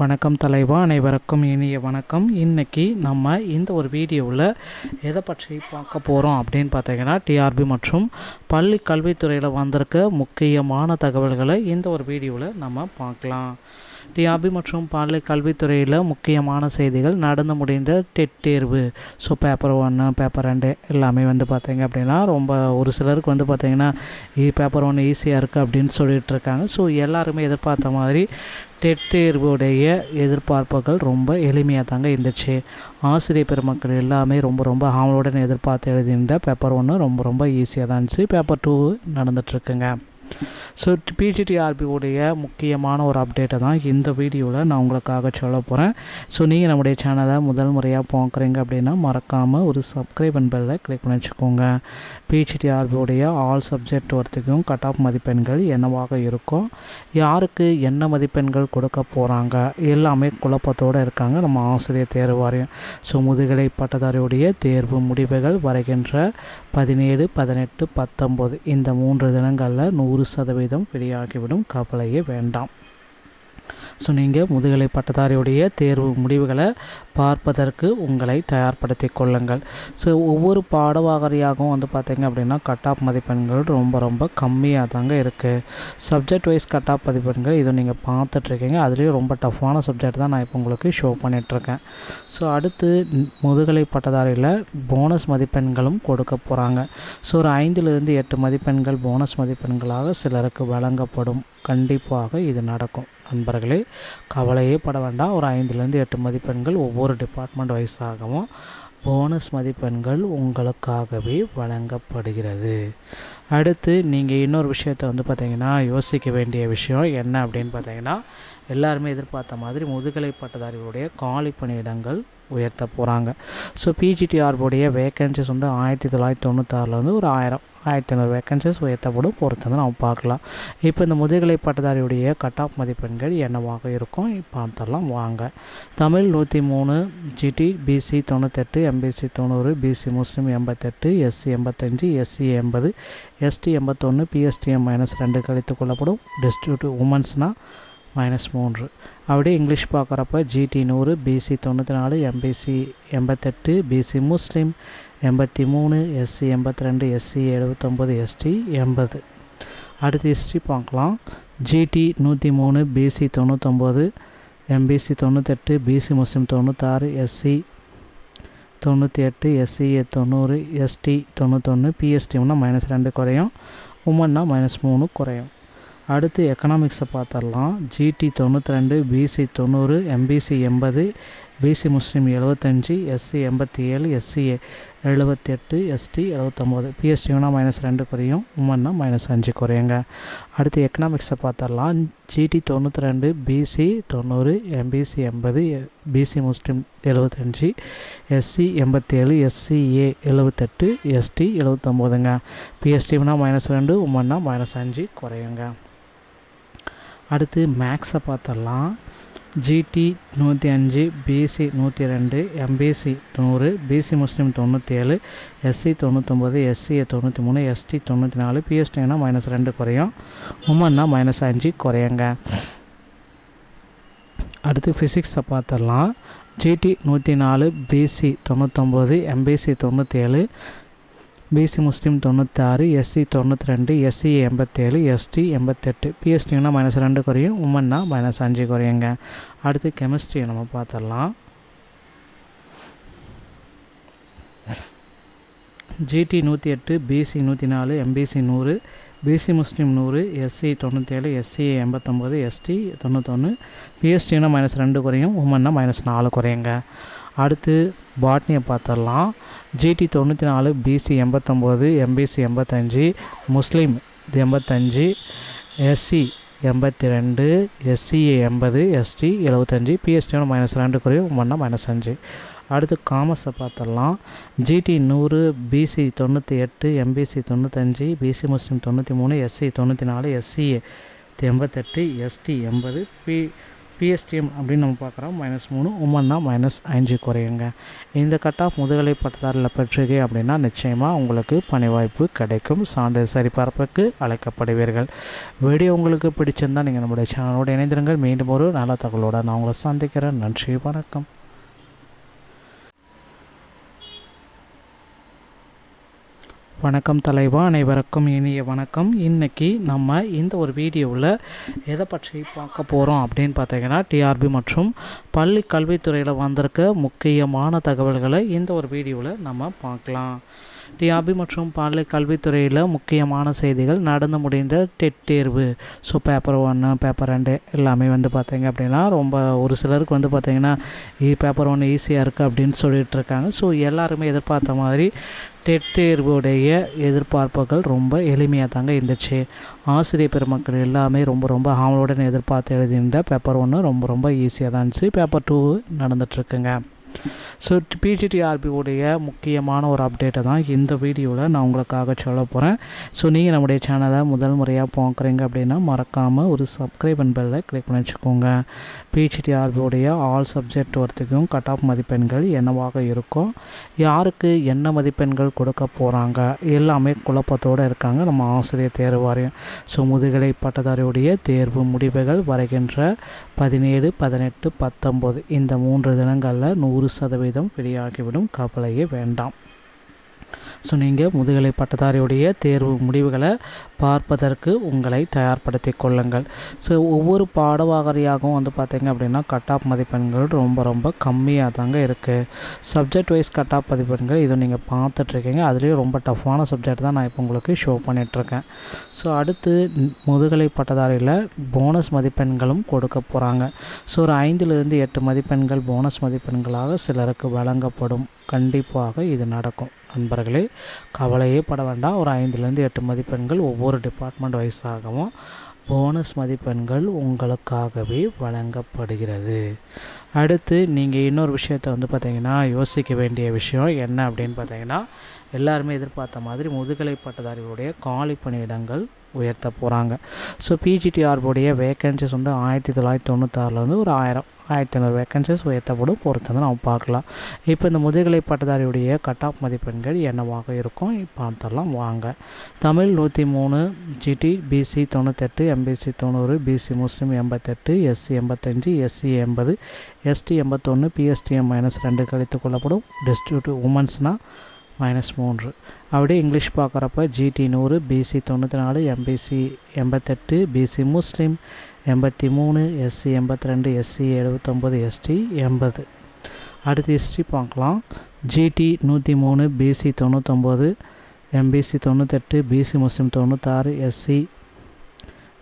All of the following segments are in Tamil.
வணக்கம் தலைவா அனைவருக்கும் இனிய வணக்கம். இன்றைக்கி நம்ம இந்த ஒரு வீடியோவில் எதை பற்றி பார்க்க போகிறோம் அப்படின்னு பார்த்தீங்கன்னா டிஆர்பி மற்றும் பள்ளி கல்வித்துறையில் வந்திருக்க முக்கியமான தகவல்களை இந்த ஒரு வீடியோவில் நம்ம பார்க்கலாம். டிஆபி மற்றும் பள்ளி கல்வித்துறையில் முக்கியமான செய்திகள் நடந்து முடிந்த டெட் தேர்வு. ஸோ பேப்பர் ஒன்று பேப்பர் ரெண்டு எல்லாமே வந்து பார்த்தீங்க அப்படின்னா ரொம்ப ஒரு சிலருக்கு வந்து பார்த்தீங்கன்னா பேப்பர் ஒன்று ஈஸியாக இருக்குது அப்படின்னு சொல்லிட்டு இருக்காங்க. ஸோ எல்லாருமே எதிர்பார்த்த மாதிரி டெட் தேர்வுடைய எதிர்பார்ப்புகள் ரொம்ப எளிமையாக தாங்க இருந்துச்சு. ஆசிரியர் பெருமக்கள் எல்லாமே ரொம்ப ரொம்ப ஆவலுடன் எதிர்பார்த்து எழுதியிருந்த பேப்பர் ஒன்று ரொம்ப ரொம்ப ஈஸியாக தான் இருந்துச்சு. பேப்பர் டூ நடந்துட்டுருக்குங்க ஸோ பிஜிடிஆர்பி உடைய முக்கியமான ஒரு அப்டேட்டை தான் இந்த வீடியோவில் நான் உங்களுக்காக சொல்ல போகிறேன் ஸோ நீங்கள் நம்முடைய சேனலை முதல் முறையாக பார்க்குறீங்க அப்படின்னா மறக்காமல் ஒரு சப்ஸ்கிரைப் அண்ட் பெல்லை கிளிக் பண்ணி வச்சுக்கோங்க. பிஜிடிஆர்பி உடைய ஆல் சப்ஜெக்ட் ஒருத்துக்கும் கட் ஆஃப் மதிப்பெண்கள் என்னவாக இருக்கும் யாருக்கு என்ன மதிப்பெண்கள் கொடுக்க போகிறாங்க எல்லாமே குழப்பத்தோடு இருக்காங்க. நம்ம ஆசிரியர் தேர்வு வாரியம். ஸோ முதுகலை பட்டதாரியுடைய தேர்வு முடிவுகள் வருகின்ற பதினேழு பதினெட்டு பத்தொம்போது இந்த மூன்று தினங்களில் நூறு சதவீதம் வெளியாகிவிடும் கவலையே வேண்டாம். ஸோ நீங்கள் முதுகலை பட்டதாரியுடைய தேர்வு முடிவுகளை பார்ப்பதற்கு உங்களை தயார்படுத்தி கொள்ளுங்கள். ஸோ ஒவ்வொரு பாடவாகரியாகவும் வந்து பார்த்திங்க அப்படின்னா கட் ஆஃப் மதிப்பெண்கள் ரொம்ப ரொம்ப கம்மியாக தாங்க இருக்குது சப்ஜெக்ட் வைஸ் கட் ஆஃப் மதிப்பெண்கள் இதை நீங்கள் பார்த்துட்ருக்கீங்க. அதுலேயும் ரொம்ப டஃப்பான சப்ஜெக்ட் தான் நான் இப்போ உங்களுக்கு ஷோ பண்ணிகிட்ருக்கேன் ஸோ அடுத்து முதுகலை பட்டதாரியில் போனஸ் மதிப்பெண்களும் கொடுக்க போகிறாங்க ஸோ ஒரு ஐந்திலிருந்து எட்டு மதிப்பெண்கள் போனஸ் மதிப்பெண்களாக சிலருக்கு வழங்கப்படும். கண்டிப்பாக இது நடக்கும். நண்பர்களே கவலையே பட வேண்டாம். ஒரு ஐந்துலேருந்து எட்டு மதிப்பெண்கள் ஒவ்வொரு டிபார்ட்மெண்ட் வைஸாகவும் போனஸ் மதிப்பெண்கள் உங்களுக்காகவே வழங்கப்படுகிறது. அடுத்து நீங்கள் இன்னொரு விஷயத்தை வந்து பார்த்திங்கன்னா யோசிக்க வேண்டிய விஷயம் என்ன அப்படின்னு பார்த்தீங்கன்னா எல்லாருமே எதிர்பார்த்த மாதிரி முதுகலை பட்டதாரிகளுடைய காலி பணியிடங்கள் உயர்த்த போகிறாங்க ஸோ பிஜிடிஆர்புடைய வேக்கன்சிஸ் வந்து ஆயிரத்தி தொள்ளாயிரத்தி தொண்ணூத்தாறில் வந்து ஒரு ஆயிரம் ஆயிரத்தி ஐநூறு வேக்கன்சிஸ் உயர்த்தப்படும் பொறுத்து வந்து நம்ம பார்க்கலாம். இப்போ இந்த முதுகலை பட்டதாரியுடைய கட் ஆஃப் மதிப்பெண்கள் என்னவாக இருக்கும்? பார்த்தெல்லாம் வாங்க. தமிழ் நூற்றி மூணு ஜிடி பிசி தொண்ணூத்தெட்டு எம்பிசி தொண்ணூறு பிசி முஸ்லீம் எண்பத்தெட்டு எஸ்சி எண்பத்தஞ்சு எஸ்சி எண்பது எஸ்டி எண்பத்தொன்று பிஎஸ்டிஎம் மைனஸ் ரெண்டு கழித்து கொள்ளப்படும். டிஸ்ட்ரிபியூட் உமன்ஸ்னால் மைனஸ் மூன்று. அப்படியே இங்கிலீஷ் பார்க்குறப்ப ஜிடி நூறு பிசி தொண்ணூற்றி நாலு எம்பிசி எண்பத்தெட்டு பிசி முஸ்லீம் எண்பத்தி மூணு எஸ்சி எண்பத்தி ரெண்டு எஸ்சி எழுபத்தொம்போது எஸ்டி எண்பது. அடுத்து ஹிஸ்ட்ரி பார்க்கலாம். ஜிடி நூற்றி மூணு பிசி தொண்ணூத்தொம்பது எம்பிசி தொண்ணூத்தெட்டு பிசி முஸ்லீம் தொண்ணூத்தாறு எஸ்சி தொண்ணூற்றி எட்டு எஸ்சிஏ தொண்ணூறு எஸ்டி தொண்ணூத்தொன்று பிஎஸ்டிம்னா மைனஸ் ரெண்டு குறையும். உமன்னா மைனஸ் மூணு குறையும். அடுத்து எக்கனாமிக்ஸை பார்த்துடலாம். ஜிடி தொண்ணூற்றி ரெண்டு பிசி தொண்ணூறு எம்பிசி எண்பது பிசி முஸ்லீம் எழுபத்தஞ்சி எஸ்சி எண்பத்தி ஏழு எஸ்சி எழுபத்தி எட்டு எஸ்டி எழுபத்தொம்போது பிஎஸ்டினா மைனஸ் ரெண்டு குறையும் உமன்னா மைனஸ் அஞ்சு குறையுங்க. அடுத்து எக்கனாமிக்ஸை பார்த்துடலாம். ஜிடி தொண்ணூற்றி ரெண்டு பிசி தொண்ணூறு எம்பிசி எண்பது பிசி முஸ்லீம் எழுபத்தஞ்சி எஸ்சி எண்பத்தேழு எஸ்சிஏ எழுபத்தெட்டு எஸ்டி எழுபத்தொம்போதுங்க பிஎஸ்டினா மைனஸ் ரெண்டு உமன்னா மைனஸ் அஞ்சு குறையுங்க. அடுத்து மேக்ஸை பார்த்துடலாம். ஜிடி நூற்றி அஞ்சு பிசி நூற்றி ரெண்டு எம்பிசி நூறு பிசி முஸ்லீம் தொண்ணூற்றி ஏழு எஸ்சி தொண்ணூற்றொம்பது எஸ்சிஏ தொண்ணூற்றி மூணு எஸ்டி தொண்ணூற்றி நாலு பிஎஸ்டினா மைனஸ் ரெண்டு குறையும். உமன்னா மைனஸ் அஞ்சு குறையுங்க. அடுத்து ஃபிசிக்ஸை பார்த்துடலாம். ஜிடி நூற்றி நாலு பிசி தொண்ணூற்றொம்பது எம்பிசி தொண்ணூற்றி ஏழு பிசி முஸ்லீம் தொண்ணூத்தாறு எஸ்சி தொண்ணூற்றி ரெண்டு எஸ்சி எண்பத்தேழு எஸ்டி எண்பத்தெட்டு. பிஎஸ்டினா மைனஸ் ரெண்டு குறையும் உமன்னா மைனஸ் அஞ்சு குறையுங்க. அடுத்து கெமிஸ்ட்ரி நம்ம பார்த்துடலாம். ஜிடி நூற்றி எட்டு பிசி நூற்றி நாலு எம்பிசி நூறு பிசி முஸ்லீம் நூறு எஸ்சி தொண்ணூற்றேழு எஸ்சி எண்பத்தொம்போது எஸ்டி தொண்ணூத்தொன்று பிஎஸ்டினா மைனஸ் ரெண்டு குறையும் உமன்னா மைனஸ் நாலு குறையுங்க. அடுத்து பாட்னியை பார்த்துடலாம். ஜிடி தொண்ணூற்றி நாலு பிசி எண்பத்தொம்போது எம்பிசி எண்பத்தஞ்சு முஸ்லீம் எண்பத்தஞ்சு எஸ்சி எண்பத்தி ரெண்டு எஸ்சிஏ எண்பது எஸ்டி எழுபத்தஞ்சி பிஎஸ்டியோட மைனஸ் ரெண்டு குறையும் ஒன்றா மைனஸ் அஞ்சு. அடுத்து காமர்ஸை பார்த்துடலாம். ஜிடி நூறு பிசி தொண்ணூற்றி எட்டு எம்பிசி தொண்ணூத்தஞ்சு பிசி முஸ்லீம் தொண்ணூற்றி மூணு எஸ்சி தொண்ணூற்றி நாலு எஸ்சிஏ எண்பத்தெட்டு எஸ்டி எண்பது பி பிஎஸ்டிஎம் அப்படின்னு நம்ம பார்க்குறோம். மைனஸ் மூணு உமன்னா மைனஸ் அஞ்சு குறையுங்க. இந்த கட் ஆஃப் முதுகலை பட்டதாரில் பெற்றீங்க அப்படின்னா நிச்சயமாக உங்களுக்கு பணி வாய்ப்பு கிடைக்கும். சான்று சரிபார்ப்புக்கு அழைக்கப்படுவீர்கள். வீடியோ உங்களுக்கு பிடிச்சிருந்தால் நீங்கள் நம்முடைய சேனலோடு இணைந்திருங்கள். மீண்டும் ஒரு நல்ல தகவலோடு நான் உங்களை சந்திக்கிறேன். நன்றி வணக்கம். வணக்கம் தலைவா அனைவருக்கும் இனிய வணக்கம். இன்றைக்கி நம்ம இந்த ஒரு வீடியோவில் எதை பற்றி பார்க்க போகிறோம் அப்படின்னு பார்த்தீங்கன்னா டிஆர்பி மற்றும் பள்ளி கல்வித்துறையில் வந்திருக்க முக்கியமான தகவல்களை இந்த ஒரு வீடியோவில் நம்ம பார்க்கலாம். டிஆர்பி மற்றும் பள்ளி கல்வித்துறையில் முக்கியமான செய்திகள் நடந்து முடிந்த டெட் தேர்வு. ஸோ பேப்பர் ஒன்று பேப்பர் ரெண்டு எல்லாமே வந்து பார்த்தீங்க அப்படின்னா ரொம்ப ஒரு சிலருக்கு வந்து பார்த்திங்கன்னா பேப்பர் ஒன்று ஈஸியாக இருக்குது அப்படின்னு சொல்லிட்டு இருக்காங்க. ஸோ எல்லாருமே எதிர்பார்த்த மாதிரி டெட் தேர்வுடைய எதிர்பார்ப்புகள் ரொம்ப எளிமையாக தாங்க இருந்துச்சு. ஆசிரியர் பெருமக்கள் எல்லாமே ரொம்ப ரொம்ப ஆவலுடன் எதிர்பார்த்து எழுதியிருந்த பேப்பர் ஒன்று ரொம்ப ரொம்ப ஈஸியாக தான் இருந்துச்சு. பேப்பர் டூ நடந்துகிட்ருக்குங்க ஸோ பிஜிடிஆர்பியோடைய முக்கியமான ஒரு அப்டேட்டை தான் இந்த வீடியோவில் நான் உங்களுக்காக சொல்ல போகிறேன் ஸோ நீங்கள் நம்முடைய சேனலை முதல் முறையாக பார்க்குறீங்க அப்படின்னா மறக்காமல் ஒரு சப்ஸ்கிரைப் பெல்லை கிளிக் பண்ணி வச்சுக்கோங்க. பிஜிடிஆர்பியோடைய ஆல் சப்ஜெக்ட் வரைக்கும் கட் ஆஃப் மதிப்பெண்கள் என்னவாக இருக்கும் யாருக்கு என்ன மதிப்பெண்கள் கொடுக்க போகிறாங்க எல்லாமே குழப்பத்தோடு இருக்காங்க. நம்ம ஆசிரியர் தேர்வு வாரியம் ஸோ முதுகலை பட்டதாரியுடைய தேர்வு முடிவுகள் வரைகின்ற பதினேழு பதினெட்டு பத்தொம்போது இந்த மூன்று தினங்களில் நூறு சதவீதம் வெளியாகிவிடும் கவலையே வேண்டாம். ஸோ நீங்கள் முதுகலை பட்டதாரியுடைய தேர்வு முடிவுகளை பார்ப்பதற்கு உங்களை தயார்படுத்தி கொள்ளுங்கள். ஸோ ஒவ்வொரு பாடவாகரியாகவும் வந்து பார்த்திங்க அப்படின்னா கட் ஆஃப் மதிப்பெண்கள் ரொம்ப ரொம்ப கம்மியாக தாங்க இருக்குது சப்ஜெக்ட் வைஸ் கட் ஆஃப் மதிப்பெண்கள் இது நீங்கள் பார்த்துட்ருக்கீங்க. அதுலேயும் ரொம்ப டஃப்பான சப்ஜெக்ட் தான் நான் இப்போ உங்களுக்கு ஷோ பண்ணிகிட்ருக்கேன் ஸோ அடுத்து முதுகலை பட்டதாரியில் போனஸ் மதிப்பெண்களும் கொடுக்க போகிறாங்க ஸோ ஒரு ஐந்துலேருந்து எட்டு மதிப்பெண்கள் போனஸ் மதிப்பெண்களாக சிலருக்கு வழங்கப்படும். கண்டிப்பாக இது நடக்கும். நண்பர்களே கவலையே பட வேண்டாம். ஒரு ஐந்துலேருந்து எட்டு மதிப்பெண்கள் ஒவ்வொரு டிபார்ட்மெண்ட் வைஸாகவும் போனஸ் மதிப்பெண்கள் உங்களுக்காகவே வழங்கப்படுகிறது. அடுத்து நீங்கள் இன்னொரு விஷயத்தை வந்து பார்த்திங்கன்னா யோசிக்க வேண்டிய விஷயம் என்ன அப்படின்னு பார்த்தீங்கன்னா எல்லாருமே எதிர்பார்த்த மாதிரி முதுகலை பட்டதாரிகளுடைய காலி பணியிடங்கள் உயர்த்த போகிறாங்க ஸோ பிஜிடிஆர்புடைய வேக்கன்சிஸ் வந்து ஆயிரத்தி தொள்ளாயிரத்தி தொண்ணூத்தாறில் வந்து ஒரு ஆயிரம் ஆயிரத்தி ஐநூறு வேக்கன்சிஸ் உயர்த்தப்படும். பொறுத்து வந்து நம்ம பார்க்கலாம். இப்போ இந்த முதுகலை பட்டதாரியுடைய கட் ஆஃப் மதிப்பெண்கள் என்னவாக இருக்கும்? பார்த்தெல்லாம் வாங்க. தமிழ் நூற்றி மூணு ஜிடி பிசி தொண்ணூத்தெட்டு எம்பிசி தொண்ணூறு பிசி முஸ்லீம் எண்பத்தெட்டு எஸ்சி எண்பத்தஞ்சு எஸ்சி எண்பது எஸ்டி எண்பத்தொன்று பிஎஸ்டிஎம் மைனஸ் ரெண்டு கழித்து கொள்ளப்படும். டிஸ்ட்ரிபியூட் உமன்ஸ்னால் மைனஸ் மூன்று. அப்படியே இங்கிலீஷ் பார்க்குறப்ப ஜிடி நூறு பிசி தொண்ணூற்றி நாலு எம்பிசி எண்பத்தெட்டு பிசி முஸ்லீம் எண்பத்தி மூணு எஸ்சி எண்பத்தி ரெண்டு எஸ்சி எழுபத்தொம்போது எஸ்டி எண்பது. அடுத்து ஹிஸ்ட்ரி பார்க்கலாம். ஜிடி நூற்றி மூணு பிசி தொண்ணூத்தொம்பது எம்பிசி தொண்ணூத்தெட்டு பிசி முஸ்லீம் தொண்ணூத்தாறு எஸ்சி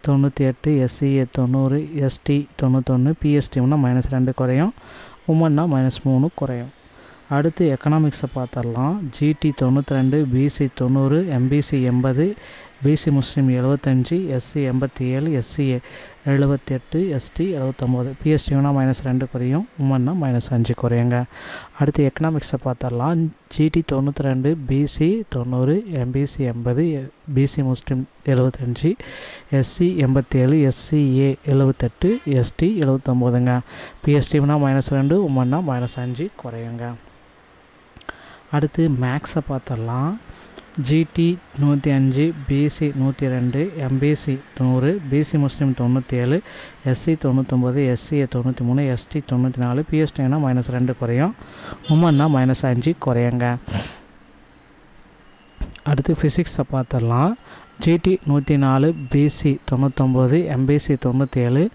தொண்ணூற்றி எட்டு எஸ்சிஏ தொண்ணூறு எஸ்டி தொண்ணூத்தொன்று பிஎஸ்டிம்னா மைனஸ் ரெண்டு குறையும். உமன்னா மைனஸ் மூணு குறையும். அடுத்து எக்கனாமிக்ஸை பார்த்துடலாம். ஜிடி தொண்ணூற்றி ரெண்டு பிசி தொண்ணூறு எம்பிசி எண்பது பிசி முஸ்லீம் எழுபத்தஞ்சி எஸ்சி எண்பத்தி ஏழு எஸ்சி எழுபத்தி எட்டு எஸ்டி எழுபத்தொம்போது பிஎஸ்டினா மைனஸ் ரெண்டு குறையும் உமன்னா மைனஸ் அஞ்சு குறையுங்க. அடுத்து எக்கனாமிக்ஸை பார்த்தரலாம் ஜிடி தொண்ணூற்றி ரெண்டு பிசி தொண்ணூறு எம்பிசி எண்பது பிசி முஸ்லீம் எழுபத்தஞ்சி எஸ்சி எண்பத்தி ஏழு எஸ்சிஏ எழுபத்தெட்டு எஸ்டி எழுபத்தொம்போதுங்க பிஎஸ்டினா மைனஸ் ரெண்டு உமன்னா மைனஸ் அஞ்சு குறையுங்க. அடுத்து மேக்ஸை பார்த்தரலாம் ஜிடி நூற்றி அஞ்சு பிசி நூற்றி ரெண்டு எம்பிசி நூறு பிசி முஸ்லீம் தொண்ணூற்றி ஏழு எஸ்சி தொண்ணூற்றொம்பது எஸ்சிஏ தொண்ணூற்றி மூணு எஸ்டி தொண்ணூற்றி நாலு பிஎஸ்டினா மைனஸ் ரெண்டு குறையும். உமன்னா மைனஸ் அஞ்சு குறையுங்க. அடுத்து ஃபிசிக்ஸை பார்த்துடலாம். ஜிடி நூற்றி நாலு பிசி தொண்ணூற்றொம்பது எம்பிசி தொண்ணூற்றி ஏழு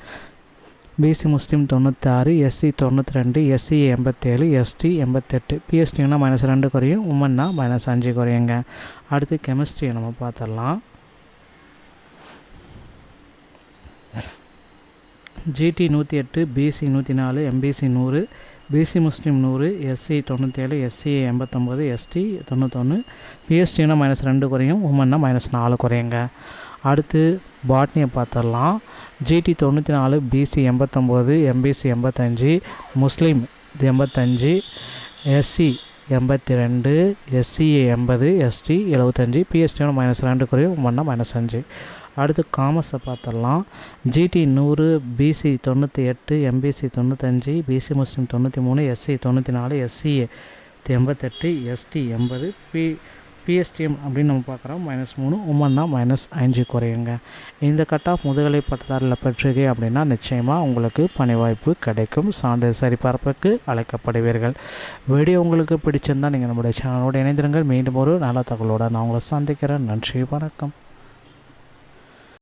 பிசி முஸ்லீம் தொண்ணூத்தாறு எஸ்சி தொண்ணூற்றி ரெண்டு எஸ்சி எண்பத்தேழு எஸ்டி எண்பத்தெட்டு. பிஎஸ்டினா மைனஸ் ரெண்டு குறையும் உமன்னா மைனஸ் அஞ்சு குறையுங்க. அடுத்து கெமிஸ்ட்ரியை நம்ம பார்த்துடலாம். ஜிடி நூற்றி எட்டு பிசி நூற்றி நாலு எம்பிசி நூறு பிசி முஸ்லீம் நூறு எஸ்சி தொண்ணூற்றேழு எஸ்சி எண்பத்தொம்போது எஸ்டி தொண்ணூத்தொன்று பிஎஸ்டினா மைனஸ் ரெண்டு குறையும் உமன்னா மைனஸ் நாலு குறையுங்க. அடுத்து பாட்னியை பார்த்துடலாம். ஜிடி தொண்ணூற்றி நாலு பிசி எண்பத்தொம்போது எம்பிசி எண்பத்தஞ்சு முஸ்லீம் எண்பத்தஞ்சு எஸ்சி எண்பத்தி ரெண்டு எஸ்சிஏ எண்பது எஸ்டி எழுபத்தஞ்சி பிஎஸ்டியோட மைனஸ் ரெண்டு குறையும் ஒன்றா மைனஸ் அஞ்சு. அடுத்து காமர்ஸை பார்த்துடலாம். ஜிடி நூறு பிசி தொண்ணூற்றி எட்டு எம்பிசி தொண்ணூத்தஞ்சு பிசி முஸ்லீம் தொண்ணூற்றி மூணு எஸ்சி தொண்ணூற்றி நாலு எஸ்சிஏ எண்பத்தெட்டு எஸ்டி எண்பது பி பிஎஸ்டிஎம் அப்படின்னு நம்ம பார்க்குறோம். மைனஸ் மூணு உமன்னா மைனஸ் அஞ்சு குறையுங்க. இந்த கட் ஆஃப் முதுகலை பட்டதாரில் பெற்றுகை அப்படின்னா நிச்சயமாக உங்களுக்கு பணி வாய்ப்பு கிடைக்கும். சான்று சரிபார்ப்புக்கு அழைக்கப்படுவீர்கள். வீடியோ உங்களுக்கு பிடிச்சிருந்தால் நீங்கள் நம்முடைய சேனலோடு இணைந்திருங்கள். மீண்டும் ஒரு நல்ல தகவலோடு நான் உங்களை சந்திக்கிறேன். நன்றி வணக்கம்.